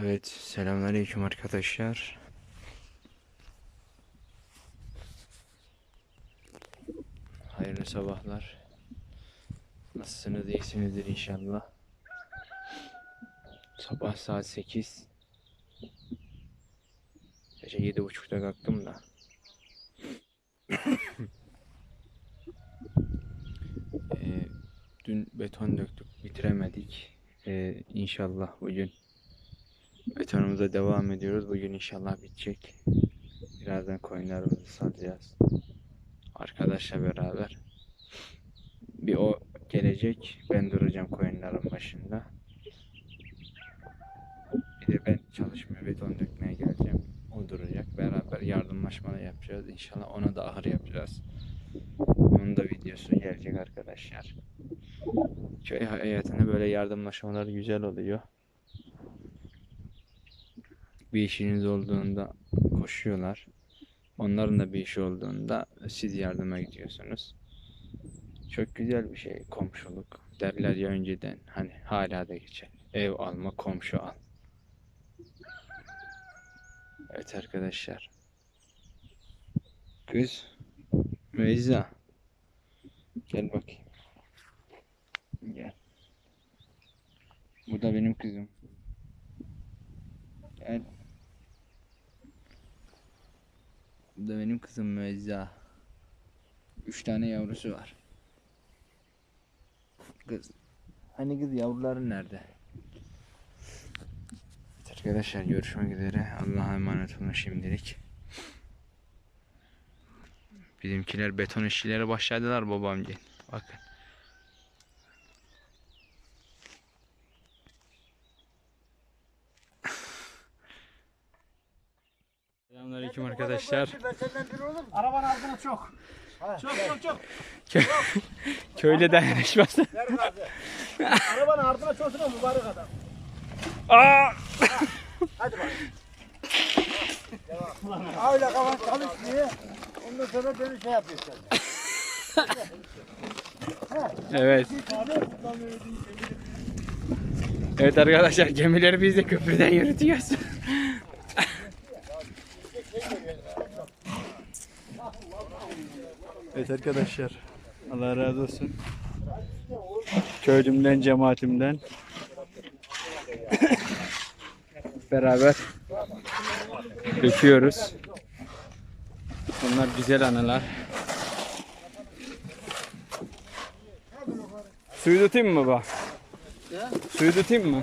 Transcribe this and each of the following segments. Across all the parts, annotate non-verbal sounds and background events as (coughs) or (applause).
Evet, selamünaleyküm arkadaşlar. Hayırlı sabahlar. Nasılsınız, iyisinizdir inşallah. Sabah saat 8. Gece yedi buçukta kalktım da. (coughs) Ee, dün beton döktük, bitiremedik. Ee, inşallah bugün Betonumuza devam ediyoruz. Bugün inşallah bitecek. Birazdan koyunlarımızı salacağız. Arkadaşla beraber. Bir o gelecek. Ben duracağım koyunların başında. Bir de ben çalışmaya beton dökmeye geleceğim. O duracak. Beraber yardımlaşma da yapacağız. İnşallah ona da ahır yapacağız. Onun da videosu gelecek arkadaşlar. Köy hayatında böyle yardımlaşmalar güzel oluyor bir işiniz olduğunda koşuyorlar. Onların da bir işi olduğunda siz yardıma gidiyorsunuz. Çok güzel bir şey komşuluk. Derler ya önceden hani hala da geçer. Ev alma komşu al. Evet arkadaşlar. Kız. Meyza. Gel bakayım. Gel. Bu da benim kızım. Gel. Bu da benim kızım Müezza. Üç tane yavrusu var. Kız. Hani kız yavruların nerede? Arkadaşlar görüşmek üzere. Allah'a emanet olun şimdilik. Bizimkiler beton işçileri başladılar babamcığım. Bakın. Selamünaleyküm arkadaşlar. Arabanın ardına çok. Çok çok çok. (laughs) Köyle dayanışması. Arabanın ardına çok da mübarek adam. Aa! Hadi bak. Öyle kafan çalışmıyor. Ondan sonra beni şey yapıyorsun. (laughs) Evet. Evet arkadaşlar gemileri biz de köprüden yürütüyoruz. Evet arkadaşlar. Allah razı olsun. Köylümden, cemaatimden. Beraber döküyoruz. Bunlar güzel anılar. Suyu tutayım mı baba? Suyu tutayım mı?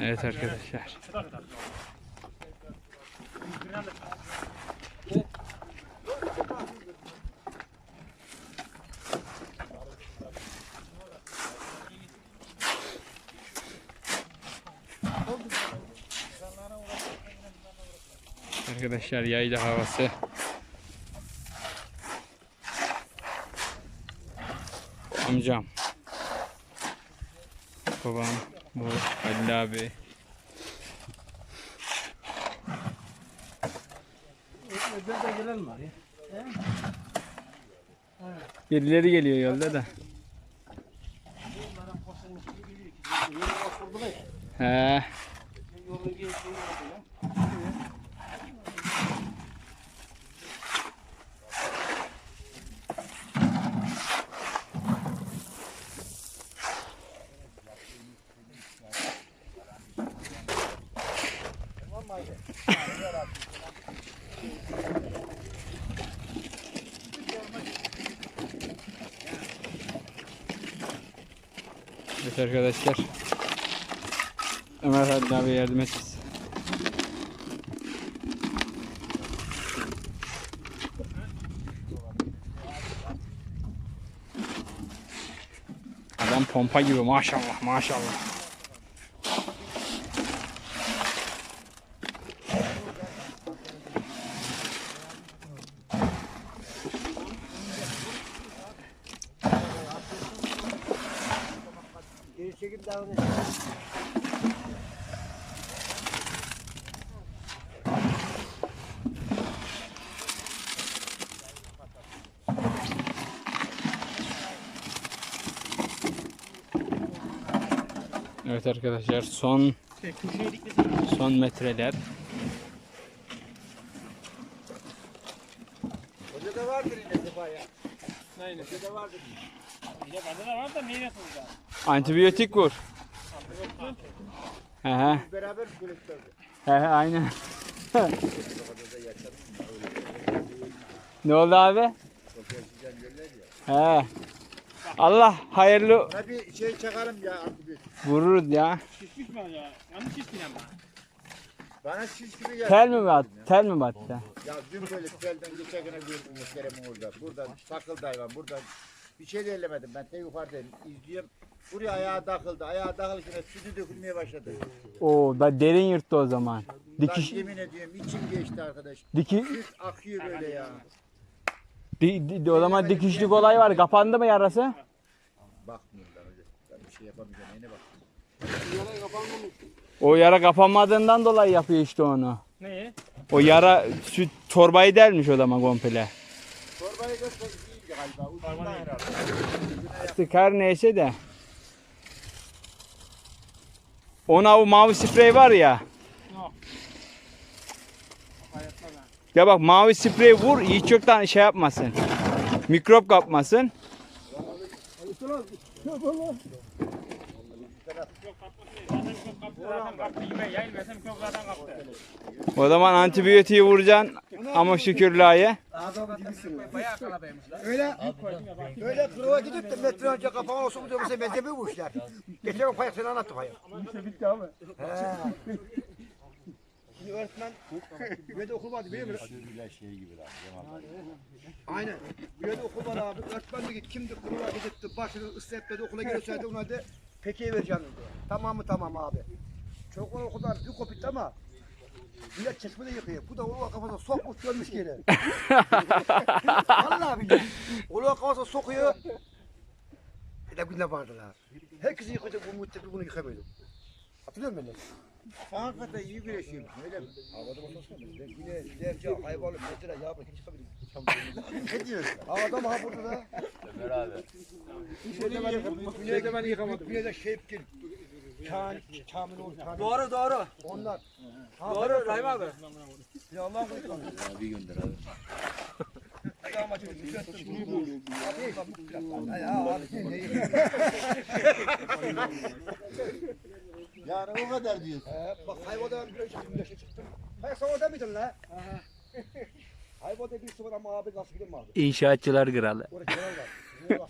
Evet arkadaşlar. Arkadaşlar yayla havası. Amcam. Babam. Bu Halil abi. Öbürde gelen var ya. Birileri geliyor yolda da. He. Evet arkadaşlar. Ömer Halil abi yardım et. bize. Adam pompa gibi maşallah maşallah. Evet arkadaşlar son son metreler. Hoca da vardır ya. Aynen. Hoca da vardır. Ya bende de var da neyle soracağım? Antibiyotik vur. He he. Beraber kulüpteydik. He he aynen. (laughs) ne oldu abi? He. Allah hayırlı bir şey çakarım ya antibiyotik. Vururuz ya. Şişmiş mi acaba? Yanlış şişkin ama. Bana şiş gibi geldi. Tel mi battı? Tel mi battı? Ya dün böyle telden geçen güne gördüm muhteremi orada. Buradan takıldı hayvan. Buradan bir şey de ellemedim. Ben de yukarıdayım. İzliyorum. Buraya ayağa takıldı. Ayağa takılırken sütü dökülmeye başladı. Oo da derin yırttı o zaman. Dikiş Lan yemin ediyorum içim geçti arkadaş. diki Süt akıyor böyle ya. di, di- o zaman dikişlik olay var. Kapandı mı yarası? Bakmıyorum ben öyle. Ben bir şey yapamayacağım. Neyine bak. O yara kapanmadığından dolayı yapıyor işte onu. Neyi? O yara süt torbayı delmiş o zaman komple. Torbayı göster iyiydi galiba. Ucundan herhalde. Artık her neyse de. Ona o mavi sprey var ya. Yok. Ya bak mavi sprey vur hiç yoktan şey yapmasın. Mikrop kapmasın. O zaman antibiyotiği vuracaksın. Ama şükürlüğe. Öyle öyle kırığa gidip de metre önce kafama olsun mu diyorsa benzemiyor bu işler. Geçen payak seni anlattı payak. İşte bitti abi. Şimdi öğretmen üyede okul vardı biliyor musun? Aynen. Üyede okul var abi. Öğretmen de git kimdi kırığa gidip de başını ıslayıp dedi okula gelirseydi (laughs) ona de peki vereceğim dedi. Tamam mı tamam abi. Çocuklar okuldan bir kopit ama Millet çeşmede yıkıyor. Bu da oluğa kafasına sokmuş dönmüş geri. (laughs) Vallahi billahi. Oluğa kafasına sokuyor. Bir de günde vardılar. Herkesi yıkacak bu müddetçe bunu yıkamıyordu. Hatırlıyor musun? Hakikaten iyi güreşiyormuş öyle mi? Havada basasana. Ben güne derece hayvanlı metre ya hiç çıkabilirim. ne diyorsun? Adam ha burada da. Beraber. Güneyde ben, güneyde ben yıkamadım. Güneyde şevkin. Kan, Kamil oldu. Doğru doğru. Onlar. Doğru Rahim abi. Ya Allah'ın kutlu. Bir gönder abi. (laughs) Yani o kadar diyorsun. Ee, bak hayvada bir çıktım, güneşe çıktım. Hayır sana mıydın la? (laughs) Hayvada bir sıfır ama abi nasıl gideyim abi? İnşaatçılar kralı. Orada kenar var. Nasıl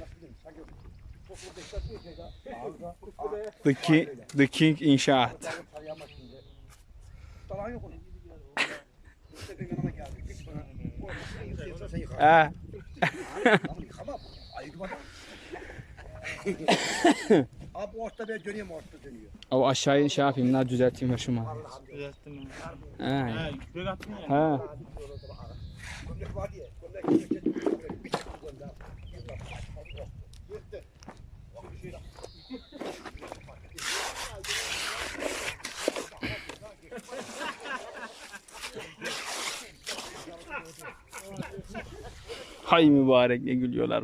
nasıl? Sanki çok burada. The King, The King İnşaat. Dağın sarıyama şimdi. Dalan yok onun. İşte benim yanıma geldi. Git bana. Orada yıkayırsan sen yıkar. He. Ama yıkamam. (laughs) Abi ortada ben dönüyorum ortada dönüyor. O aşağıya şey yapayım daha düzelteyim başıma. Düzelttim He. ben. He, göbek attın ya. He. Gömlek var diye. Gömlek gömlek gömlek. Bir çıktı gömlek. Yırttı. Hay mübarek ne gülüyorlar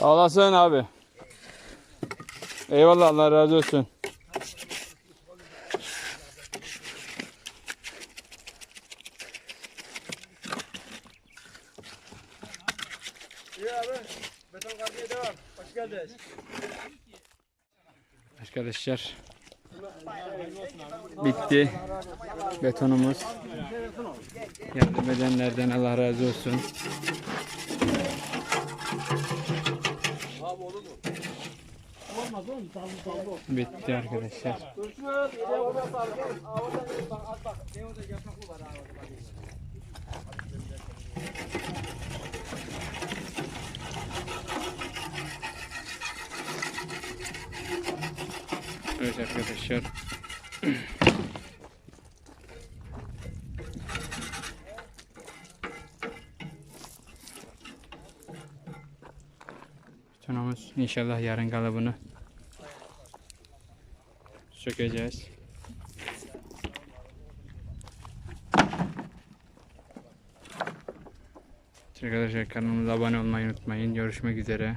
Sağ olasın abi. Eyvallah Allah razı olsun. İyi abi. Beton kargıya devam. Hoş geldiniz. Arkadaşlar bitti betonumuz yardım edenlerden Allah razı olsun abi olur mu? Olmaz oğlum. Dallı dallı olsun. Bitti arkadaşlar. Dursun öyle. Yere orada sarkar. Ağaçtan gelip bak at bak. Ne olacak yapmak var ağaçta. Evet arkadaşlar. (clears throat) Tunamız inşallah yarın kalıbını sökeceğiz. Arkadaşlar kanalımıza abone olmayı unutmayın. Görüşmek üzere.